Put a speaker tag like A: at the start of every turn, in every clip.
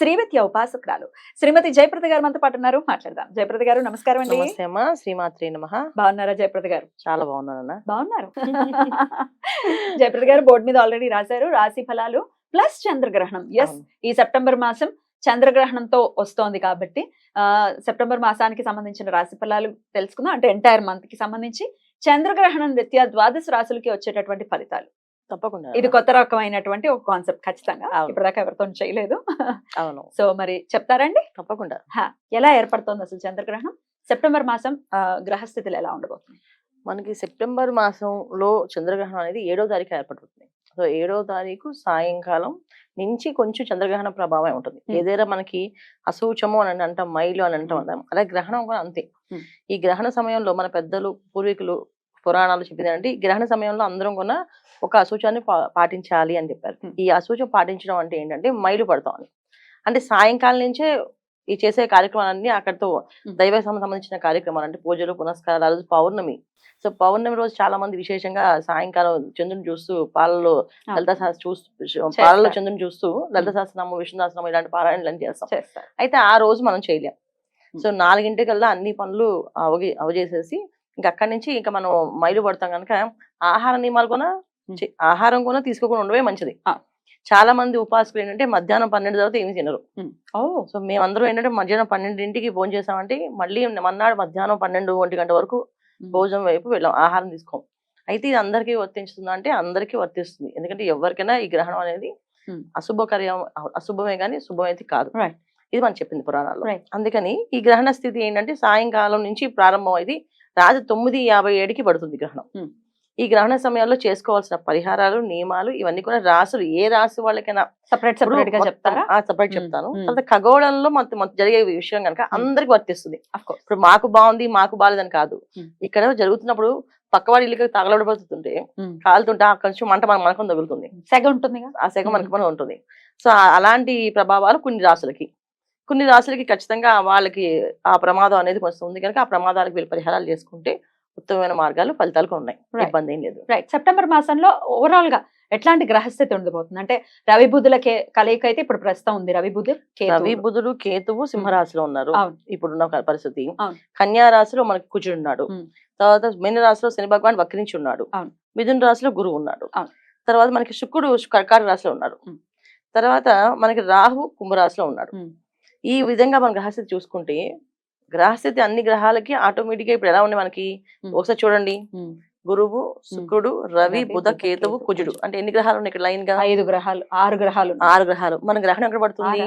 A: Srividya ఉపాసకురాలు. Shrimati Jayaprada garu మనతో పాటు ఉన్నారు. మాట్లాడదాం. జయప్రద గారు నమస్కారం అండి.
B: నమస్తే అమ్మా. శ్రీమాత్రి నమ.
A: బాగున్నారా జయప్రద గారు?
B: చాలా బాగున్నానన్నా
A: బాగున్నారు. జయప్రద గారు బోర్డు మీద ఆల్రెడీ రాశారు. రాశి ఫలాలు ప్లస్ చంద్రగ్రహణం. ఎస్. ఈ సెప్టెంబర్ మాసం చంద్రగ్రహణంతో వస్తోంది కాబట్టి ఆ సెప్టెంబర్ మాసానికి సంబంధించిన రాశి ఫలాలు తెలుసుకుందాం. అంటే ఎంటైర్ మంత్కి సంబంధించి చంద్రగ్రహణం రీత్యా ద్వాదశ రాశులకి వచ్చేటటువంటి ఫలితాలు.
B: తప్పకుండా.
A: ఇది కొత్త రకమైనటువంటి ఒక కాన్సెప్ట్ ఖచ్చితంగా. ఇప్పటిదాకా ఎవరితో చేయలేదు.
B: అవును.
A: సో మరి చెప్తారండి?
B: తప్పకుండా.
A: ఎలా ఏర్పడుతోంది అసలు చంద్రగ్రహణం? సెప్టెంబర్ మాసం గ్రహస్థితులు ఎలా ఉండబోతుంది
B: మనకి సెప్టెంబర్ మాసంలో చంద్రగ్రహణం అనేది ఏడో తారీఖు ఏర్పడుతుంది. సో ఏడో తారీఖు సాయంకాలం నుంచి కొంచెం చంద్రగ్రహణ ప్రభావం ఉంటుంది. ఏదైనా మనకి అసూచము అని అంటాం మైలు అని అంటాం. అలాగే గ్రహణం కూడా అంతే. ఈ గ్రహణ సమయంలో మన పెద్దలు పూర్వీకులు పురాణాలు చెప్పింది అంటే ఈ గ్రహణ సమయంలో అందరం కూడా ఒక అసూచాన్ని పాటించాలి అని చెప్పారు. ఈ అసూచం పాటించడం అంటే ఏంటంటే మైలు పడతాం అని. అంటే సాయంకాలం నుంచే ఈ చేసే కార్యక్రమాలన్నీ అక్కడితో. దైవ సంబంధించిన కార్యక్రమాలు అంటే పూజలు పునస్కారాలు ఆ రోజు పౌర్ణమి. సో పౌర్ణమి రోజు చాలా మంది విశేషంగా సాయంకాలం చంద్రుని చూస్తూ పాలలో లలిత శాస్త్ర చూస్తూ పాలలో చంద్రుని చూస్తూ లలిత శాస్త్రనామం విష్ణుదాసనామం ఇలాంటి పారాయణలు చేస్తాం. అయితే ఆ రోజు మనం చేయలేం. సో నాలుగింటికల్లా అన్ని పనులు అవగి అవజేసేసి ఇంకా అక్కడి నుంచి ఇంకా మనం మైలు పడతాం కనుక ఆహార నియమాలు కూడా ఆహారం కూడా తీసుకోకుండా ఉండవే మంచిది. చాలా మంది ఉపాసకులు ఏంటంటే మధ్యాహ్నం పన్నెండు తర్వాత ఏమి తినరు సో మేమందరం ఏంటంటే మధ్యాహ్నం పన్నెండింటికి భోజనం చేసామంటే మళ్ళీ మన్నాడు మధ్యాహ్నం పన్నెండు ఒంటి గంట వరకు భోజనం వైపు వెళ్ళాం ఆహారం తీసుకోం అయితే ఇది అందరికీ వర్తించుతుందా అంటే అందరికీ వర్తిస్తుంది ఎందుకంటే ఎవరికైనా ఈ గ్రహణం అనేది. అశుభకర్యం అశుభమే కానీ శుభమైతే కాదు. ఇది మనం చెప్పింది పురాణాల్లో
A: Right.
B: అందుకని ఈ గ్రహణ స్థితి ఏంటంటే సాయంకాలం నుంచి ప్రారంభం అయింది రాత్రి తొమ్మిది యాభై ఏడుకి పడుతుంది గ్రహణం. ఈ గ్రహణ సమయంలో చేసుకోవాల్సిన పరిహారాలు నియమాలు ఇవన్నీ కూడా రాసులు. ఏ రాశి వాళ్ళకైనా
A: సపరేట్ సపరేట్గా చెప్తారా?
B: సపరేట్. చెప్తాను. తర్వాత ఖగోళంలో మన మన జరిగే విషయం కనుక అందరికి వర్తిస్తుంది. ఇప్పుడు మాకు బాగుంది మాకు బాగాలేదని కాదు. ఇక్కడ జరుగుతున్నప్పుడు పక్కవాడి ఇల్లుకి తగలబడిపోతుంటే కాలుతుంటే ఆ కొంచెం మంట మన మనకం తగులుతుంది.
A: సెగ ఉంటుందిగా?
B: ఆ సెగ. మనకి మనం ఉంటుంది. సో అలాంటి ప్రభావాలు కొన్ని రాసులకి కొన్ని రాసులకి ఖచ్చితంగా వాళ్ళకి ఆ ప్రమాదం అనేది కొంచెం ఉంది కనుక ఆ ప్రమాదాలకు వీళ్ళు పరిహారాలు చేసుకుంటే ఉత్తమమైన మార్గాలు ఫలితాలు కూడా ఉన్నాయి. ఇబ్బంది ఏం లేదు
A: రైట్ సెప్టెంబర్ మాసంలో ఓవరాల్గా ఎట్లాంటి గ్రహస్థితి ఉండబోతుంది అంటే రవి బుధుల కలయిక అయితే ఇప్పుడు ప్రస్తుతం ఉంది రవి బుధు.
B: రవి బుధుడు కేతువు సింహరాశిలో ఉన్నారు. ఇప్పుడున్న పరిస్థితి. కన్యా రాశిలో మనకి కుజుడు ఉన్నాడు. తర్వాత మీన రాశిలో శని భగవాన్ వక్రించి ఉన్నాడు. మిథున రాశిలో గురువు ఉన్నాడు. తర్వాత మనకి శుక్రుడు కర్కాటక రాశిలో ఉన్నాడు. తర్వాత మనకి రాహు కుంభరాశిలో ఉన్నాడు. ఈ విధంగా మన గ్రహస్థితి చూసుకుంటే గ్రహస్థితి అన్ని గ్రహాలకి ఆటోమేటిక్గా ఇప్పుడు ఎలా ఉంది మనకి. ఒకసారి చూడండి. గురువు శుక్రుడు రవి బుధ కేతువు
A: కేతు,
B: కుజుడు. అంటే ఎన్ని గ్రహాలు ఉన్నాయి ఇక్కడ లైన్గా
A: ఐదు గ్రహాలు ఆరు గ్రహాలు ఉన్నాయి.
B: ఆరు గ్రహాలు. మన గ్రహణం ఎక్కడ పడుతుంది?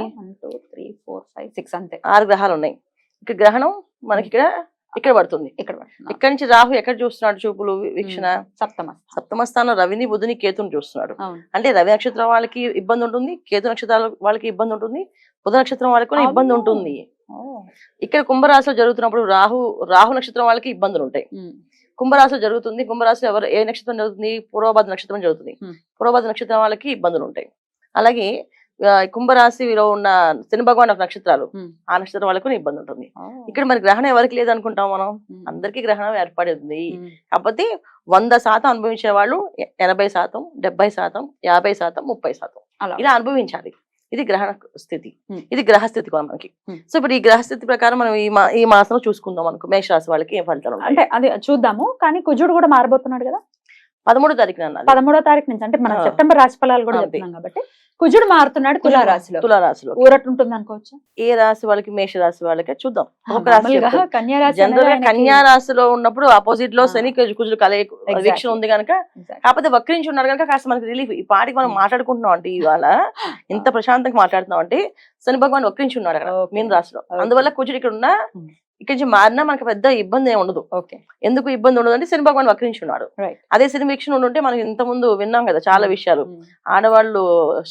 A: three, four, five, six అంతే.
B: ఆరు గ్రహాలు ఉన్నాయి. ఇక్కడ గ్రహణం మనకి ఇక్కడ ఇక్కడ పడుతుంది.
A: ఇక్కడ.
B: ఇక్కడి నుంచి రాహు ఎక్కడ చూస్తున్నాడు చూపులు వీక్షణ?
A: సప్తమ
B: సప్తమ స్థానం రవిని బుధుని కేతుని చూస్తున్నాడు. అంటే రవి నక్షత్రం వాళ్ళకి ఇబ్బంది ఉంటుంది కేతు నక్షత్రాల వాళ్ళకి ఇబ్బంది ఉంటుంది బుధ నక్షత్రం వాళ్ళకి కూడా ఇబ్బంది. ఉంటుంది. ఇక్కడ కుంభరాశిలో జరుగుతున్నప్పుడు రాహు రాహు నక్షత్రం వాళ్ళకి ఇబ్బందులు ఉంటాయి. కుంభరాశిలో జరుగుతుంది కుంభరాశిలో ఎవరు ఏ నక్షత్రం జరుగుతుంది పూర్వభద్ర నక్షత్రం జరుగుతుంది. పూర్వభద్ర నక్షత్రం వాళ్ళకి ఇబ్బందులు ఉంటాయి అలాగే కుంభరాశిలో ఉన్న శని భగవాన్ నక్షత్రాలు. ఆ నక్షత్రం వాళ్ళకు ఇబ్బంది ఉంటుంది. ఇక్కడ మరి గ్రహణం ఎవరికి లేదనుకుంటాం మనం. అందరికీ గ్రహణం ఏర్పడింది. కాకపోతే వంద శాతం అనుభవించే వాళ్ళు ఎనభై శాతం డెబ్బై శాతం యాభై శాతం ముప్పై శాతం ఇలా అనుభవించాలి ఇది గ్రహణ స్థితి. ఇది గ్రహస్థితి కూడా మనకి. సో ఇప్పుడు ఈ గ్రహస్థితి ప్రకారం మనం ఈ మా ఈ మాసంలో చూసుకుందాం అనుకో. మేషరాశి వాళ్ళకి ఏం ఫలితాలు
A: అంటే అది చూద్దాము. కానీ కుజుడు కూడా మారబోతున్నాడు కదా?
B: పదమూడో అన్నది
A: పదమూడో తారీఖు నుంచి అంటే మనం. సెప్టెంబర్ రాశి ఫలాలు కూడా. చెప్తున్నాం కాబట్టి కుజుడు మారుతున్నాడు తులా రాశిలో
B: తులారాశిలో
A: ఊరట ఉంటుంది అనుకోవచ్చు
B: ఏ రాశి వాళ్ళకి మేష రాశి వాళ్ళకి చూద్దాం ఒక రాశి.
A: కన్యా
B: రాశిలో ఉన్నప్పుడు
A: ఆపోజిట్లో.
B: శని కుజు- కుజులు కలయిక. వీక్షణ ఉంది కనుక. కాకపోతే వక్రించి ఉన్నారు కనుక కాస్త మనకి రిలీఫ్ ఈ పాటికి మనం
A: Hmm.
B: మాట్లాడుకుంటున్నాం అంటే ఇవాళ ఇంత ప్రశాంతంగా మాట్లాడుతున్నాం అంటే శని భగవాన్ వక్రించి ఉన్నాడు అక్కడ. మీన రాశిలో. అందువల్ల కుజుడు ఇక్కడ ఉన్న
A: Hmm.
B: ఇక్కడి నుంచి మారినా మనకి పెద్ద ఇబ్బంది ఏమి ఉండదు.
A: ఓకే.
B: ఎందుకు ఇబ్బంది ఉండదు అంటే శని భగవాన్ వక్రించున్నాడు. అదే శని వీక్షణ ఉంటే మనం ఇంత ముందు విన్నాం కదా చాలా విషయాలు. ఆడవాళ్ళు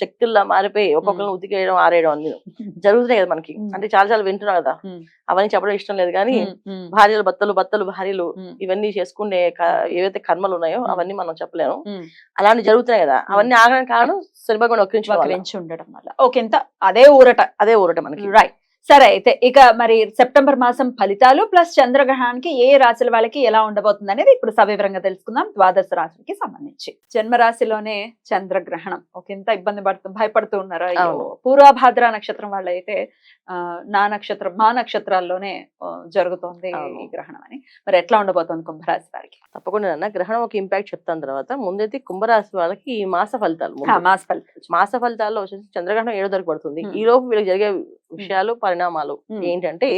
B: శక్తుల్లా మారిపోయి ఒక్కొక్కరిని ఉతికేయడం ఆరేయడం అన్ని జరుగుతున్నాయి కదా మనకి. అంటే చాలా చాలా వింటున్నాం కదా. అవన్నీ చెప్పడం ఇష్టం లేదు కానీ భార్యలు భర్తలు భర్తలు భార్యలు ఇవన్నీ చేసుకునే ఏవైతే కర్మలు ఉన్నాయో. అవన్నీ మనం చెప్పలేము. అలాంటి జరుగుతున్నాయి కదా. అవన్నీ ఆగడానికి కారణం శని భగవాన్.
A: వకరించి ఉండడం వల్ల. ఓకే ఎంత అదే ఊరట.
B: అదే ఊరట మనకి.
A: రైట్ సరే అయితే ఇక మరి సెప్టెంబర్ మాసం ఫలితాలు ప్లస్ చంద్రగ్రహణానికి ఏ రాశుల వాళ్ళకి ఎలా ఉండబోతుంది అనేది ఇప్పుడు సవివరంగా తెలుసుకుందాం. ద్వాదశ రాశులకి సంబంధించి జన్మ రాశిలోనే చంద్రగ్రహణం. ఒక ఎంత ఇబ్బంది పడుతూ భయపడుతూ ఉన్నారో. పూర్వభాద్ర నక్షత్రం వాళ్ళు అయితే ఆ, నా నక్షత్రం మా నక్షత్రాల్లోనే జరుగుతోంది. ఈ గ్రహణం అని. మరి ఎట్లా ఉండబోతోంది కుంభరాశి వారికి?
B: తప్పకుండా నాన్న. గ్రహణం ఒక ఇంపాక్ట్ చెప్తాను తర్వాత. ముందైతే కుంభరాశి వాళ్ళకి ఈ మాస ఫలితాలు.
A: మాస ఫలితాలు.
B: మాస ఫలితాల్లో వచ్చేసి చంద్రగ్రహణం ఏడో తారీఖు పడుతుంది. ఈ లోపు వీళ్ళకి జరిగే విషయాలు పరిణామాలు. ఏంటంటే.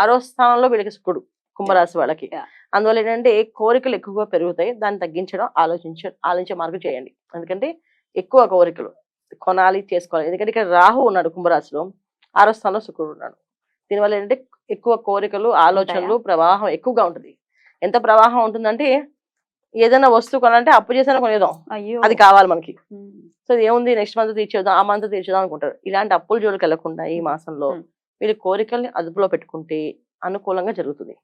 B: ఆరో స్థానంలో వీళ్ళకి శుక్రుడు కుంభరాశి వాళ్ళకి. అందువల్ల ఏంటంటే కోరికలు ఎక్కువగా పెరుగుతాయి. దాన్ని తగ్గించడం ఆలోచించ ఆలోచించే మార్గం చేయండి. ఎందుకంటే ఎక్కువ కోరికలు కొనాలి చేసుకోవాలి. ఎందుకంటే ఇక్కడ రాహు ఉన్నాడు కుంభరాశిలో. ఆరో స్థానంలో శుక్రుడు ఉన్నాడు. దీనివల్ల ఏంటంటే ఎక్కువ కోరికలు ఆలోచనలు ప్రవాహం ఎక్కువగా ఉంటుంది. ఎంత ప్రవాహం ఉంటుందంటే ఏదైనా వస్తువు కొనాలంటే అప్పు చేసినా కొనేదాం
A: అయ్యో.
B: అది కావాలి మనకి. సో ఏముంది? నెక్స్ట్ మంత్ తీర్చేద్దాం ఆ మంత్ తీర్చేద్దాం అనుకుంటారు. ఇలాంటి అప్పుల జోలికి వెళ్ళకుండా ఈ మాసంలో. వీళ్ళ కోరికల్ని అదుపులో పెట్టుకుంటే అనుకూలంగా జరుగుతుంది.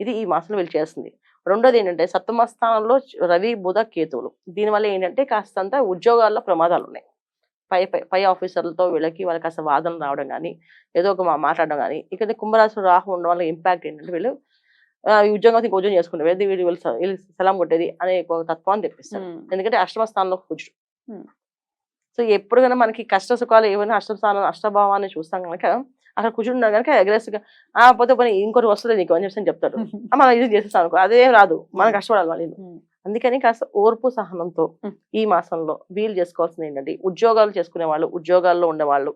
B: ఇది ఈ మాసంలో వీళ్ళు చేస్తుంది. రెండోది ఏంటంటే సప్తమ స్థానంలో రవి బుధ కేతువులు. దీనివల్ల ఏంటంటే కాస్తంత ఉద్యోగాల్లో ప్రమాదాలు ఉన్నాయి పై పై పై ఆఫీసర్లతో వీళ్ళకి వాళ్ళకి కాస్త వాదనలు రావడం కానీ ఏదో ఒక మాట్లాడడం కానీ ఇక్కడ కుంభరాశి రాహు ఉండడం వల్ల ఇంపాక్ట్ ఏంటంటే వీళ్ళు ఉద్యోగం ఉద్యోగం చేసుకుంటారు ఏది వీళ్ళు సలాం కొట్టేది అనే ఒక తత్వాన్ని తెప్పిస్తారు
A: ఉమ్.
B: ఎందుకంటే అష్టమ స్థానంలో
A: Hmm.
B: సో ఎప్పుడు కన్నా మనకి కష్ట సుఖాలు ఏమైనా అష్టమ స్థానం అష్టభావాన్ని చూస్తాం కనుక అక్కడ కూర్చుని ఉన్నా కనుక అగ్రెసివ్గా ఆ పోతే పోనీ ఇంకోటి వస్తుంది నీకు అని చెప్పి చెప్తాడు "ఆ, మనం ఇది చేసేస్తాం అనుకో అదే రాదు మనం కష్టపడాలి వాళ్ళు. అందుకని కాస్త ఓర్పు సహనంతో. ఈ మాసంలో వీలు చేసుకోవాల్సింది ఏంటంటే ఉద్యోగాలు చేసుకునే వాళ్ళు ఉద్యోగాల్లో ఉండేవాళ్ళు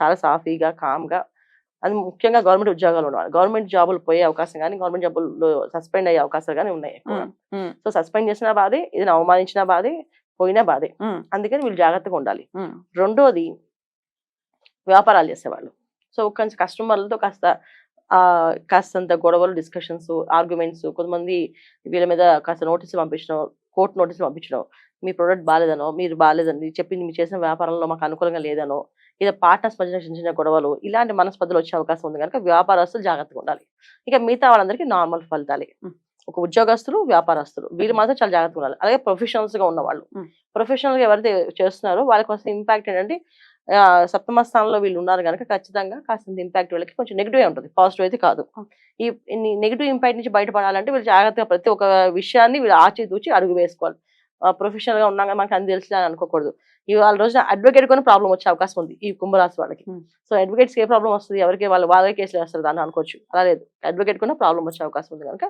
B: చాలా సాఫీగా కామ్గా అది ముఖ్యంగా గవర్నమెంట్ ఉద్యోగాలు ఉన్నవాళ్ళు గవర్నమెంట్ జాబులు పోయే అవకాశం కానీ గవర్నమెంట్ జాబులు సస్పెండ్ అయ్యే అవకాశాలు కానీ ఉన్నాయి. సో సస్పెండ్ చేసినా బాధే ఏదైనా అవమానించినా బాధే పోయినా బాధే. అందుకని వీళ్ళు జాగ్రత్తగా ఉండాలి. రెండోది వ్యాపారాలు చేసేవాళ్ళు సో కొంచెం కస్టమర్లతో కాస్త కాస్తంత గొడవలు డిస్కషన్స్ ఆర్గ్యుమెంట్స్ కొంతమంది వీళ్ళ మీద కాస్త నోటీసులు పంపించడం కోర్టు నోటీసులు పంపించడం మీ ప్రోడక్ట్ బాగాలేదనో మీరు బాగాలేదని చెప్పింది మీరు చేసిన వ్యాపారంలో మాకు అనుకూలంగా లేదనో లేదా పార్ట్నర్స్ మధ్య చిన్న చిన్న గొడవలు ఇలాంటి మనస్పర్ధలు వచ్చే అవకాశం ఉంది కనుక వ్యాపారస్తులు జాగ్రత్తగా ఉండాలి ఇక మిగతా వాళ్ళందరికీ నార్మల్ ఫలితాలే. ఒక ఉద్యోగస్తులు వ్యాపారస్తులు వీళ్ళు మాత్రం చాలా జాగ్రత్తగా ఉండాలి అలాగే ప్రొఫెషనల్స్గా ఉన్న వాళ్ళు
A: Mm.
B: ప్రొఫెషనల్గా ఎవరైతే చేస్తున్నారో వాళ్ళకి వస్తే ఇంపాక్ట్ ఏంటంటే సప్తమ స్థానంలో వీళ్ళు ఉన్నారు కనుక ఖచ్చితంగా కాస్తంత ఇంపాక్ట్ వీళ్ళకి కొంచెం నెగిటివ్ ఉంటుంది. పాజిటివ్ అయితే కాదు. ఈ నెగిటివ్ ఇంపాక్ట్ నుంచి బయటపడాలంటే వీళ్ళు జాగ్రత్తగా ప్రతి ఒక్క విషయాన్ని వీళ్ళు ఆచితూచి అడుగు వేసుకోవాలి. ప్రొఫెషనల్గా ఉన్నాక మనకి అన్ని అని అనుకోకూడదు. ఇవాళ రోజున అడ్వకేట్ కూడా ప్రాబ్లం వచ్చే అవకాశం ఉంది ఈ కుంభరాశి వాళ్ళకి. సో అడ్వకేట్స్ ఏ ప్రాబ్లం వస్తుంది? ఎవరికి వాళ్ళు వాళ్ళే కేసులు వేస్తారు దాన్ని అనుకోవచ్చు. అలా లేదు. అడ్వకేట్ కూడా ప్రాబ్లం వచ్చే అవకాశం ఉంది కనుక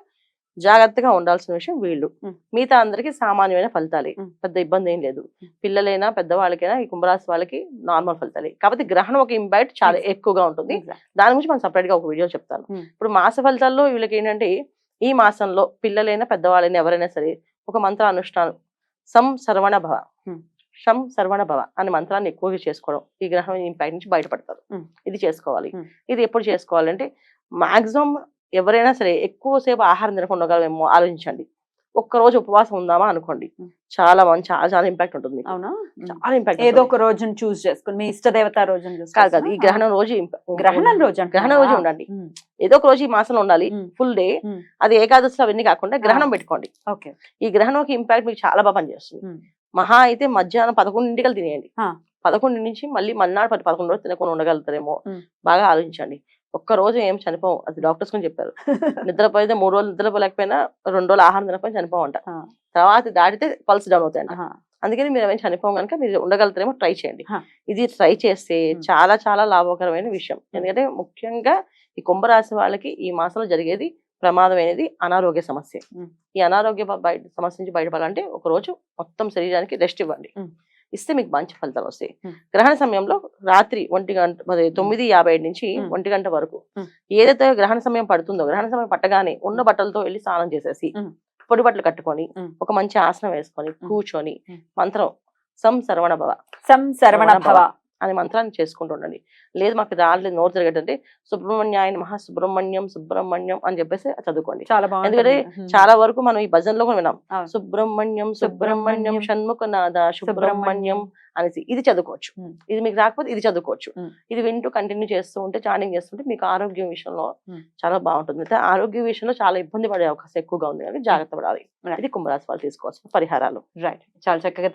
B: జాగ్రత్తగా ఉండాల్సిన విషయం వీళ్ళు. మిగతా అందరికీ సామాన్యమైన ఫలితాలే. పెద్ద ఇబ్బంది ఏం లేదు. పిల్లలైనా పెద్దవాళ్ళకైనా ఈ కుంభరాశి వాళ్ళకి నార్మల్ ఫలితాలే కాకపోతే గ్రహణం ఒక ఇంపాక్ట్ చాలా.
A: ఎక్కువగా
B: ఉంటుంది. దాని గురించి మనం సపరేట్గా ఒక వీడియో చెప్తాను. ఇప్పుడు మాస ఫలితాల్లో వీళ్ళకి ఏంటంటే ఈ మాసంలో పిల్లలైనా పెద్దవాళ్ళైనా ఎవరైనా సరే ఒక మంత్ర అనుష్ఠానం సం సర్వణ భవ. శం సర్వణ భవ అనే మంత్రాన్ని ఎక్కువగా చేసుకోవడం ఈ గ్రహం ఇంపాక్ట్ నుంచి బయటపడతారు. ఇది చేసుకోవాలి. ఇది ఎప్పుడు చేసుకోవాలంటే మాక్సిమం ఎవరైనా సరే ఎక్కువసేపు ఆహారం తినకుండా ఉండగలమేమో ఆలోచించండి ఒక్క రోజు ఉపవాసం ఉందామా అనుకోండి. చాలా మంచి చాలా చాలా ఇంపాక్ట్ ఉంటుంది.
A: అవునా
B: చాలా ఇంపాక్ట్
A: ఏదో ఒక రోజును చూస్ చేసుకుని మీ ఇష్ట దేవత రోజును
B: కాదు కాదు ఈ? గ్రహణం రోజు
A: గ్రహణం రోజు?
B: గ్రహణం రోజు ఉండండి. ఏదో ఒక రోజు ఈ మాసంలో ఉండాలి. Full day. అది ఏకాదశిలో అవన్నీ కాకుండా గ్రహణం పెట్టుకోండి
A: ఓకే
B: ఈ గ్రహణంకి ఇంపాక్ట్ మీకు చాలా బాగా పనిచేస్తుంది. మహా అయితే మధ్యాహ్నం పదకొండింటికల్ తినేయండి. పదకొండు నుంచి మళ్ళీ మన్నాడు పది పదకొండు రోజులు తినకుండా ఉండగలుగుతారేమో. బాగా ఆలోచించండి ఒక్క రోజు ఏం చనిపోం అది డాక్టర్స్ కూడా చెప్పారు నిద్రపోయితే మూడు రోజులు నిద్రపోలేకపోయినా రెండు రోజులు ఆహారం తినకపోయినా చనిపోవంట. తర్వాత దాటితే పల్స్ డౌన్ అవుతాయంట. అందుకని మీరు ఏమైనా చనిపోం కనుక మీరు ఉండగలుగుతారేమో ట్రై చేయండి. ఇది ట్రై చేస్తే. చాలా చాలా లాభకరమైన విషయం ఎందుకంటే ముఖ్యంగా ఈ కుంభరాశి వాళ్ళకి ఈ మాసంలో జరిగేది ప్రమాదమైనది అనారోగ్య సమస్య. ఈ అనారోగ్య బయట సమస్య నుంచి బయటపడాలంటే ఒక రోజు మొత్తం శరీరానికి రెస్ట్ ఇవ్వండి. ఇస్తే మీకు మంచి ఫలితాలు వస్తాయి. గ్రహణ సమయంలో రాత్రి ఒంటి గంట మరి తొమ్మిది యాభై ఐదు నుంచి. ఒంటి గంట వరకు. ఏదైతే గ్రహణ సమయం పడుతుందో గ్రహణ సమయం పట్టగానే ఉన్న బట్టలతో వెళ్ళి స్నానం చేసేసి. పొడి బట్టలు కట్టుకొని. ఒక మంచి ఆసనం వేసుకొని కూర్చొని. మంత్రం సం సర్వణ భవ
A: సం శరవణ భవ
B: అనే మంత్రాన్ని చేసుకుంటూ ఉండండి. లేదు మాకు రాలేదు నోరు తిరగటంటే సుబ్రహ్మణ్యాయన మహా సుబ్రహ్మణ్యం సుబ్రహ్మణ్యం అని చెప్పేసి చదువుకోండి.
A: చాలా
B: ఎందుకంటే. చాలా వరకు మనం ఈ భజనలో కూడా విన్నాం. సుబ్రహ్మణ్యం సుబ్రహ్మణ్యం షణ్ముఖనాథ సుబ్రహ్మణ్యం అనేసి ఇది చదువుకోవచ్చు. ఇది మీకు రాకపోతే ఇది చదువుకోవచ్చు. ఇది వింటూ కంటిన్యూ చేస్తూ ఉంటే చాటింగ్ చేస్తుంటే మీకు ఆరోగ్యం విషయంలో. చాలా బాగుంటుంది. అయితే ఆరోగ్య విషయంలో చాలా ఇబ్బంది పడే అవకాశం ఎక్కువగా ఉంది. కాబట్టి జాగ్రత్త పడాలి. ఇది కుంభరాశి వాళ్ళు తీసుకోవాల్సిన పరిహారాలు.
A: రైట్. చాలా చక్కగా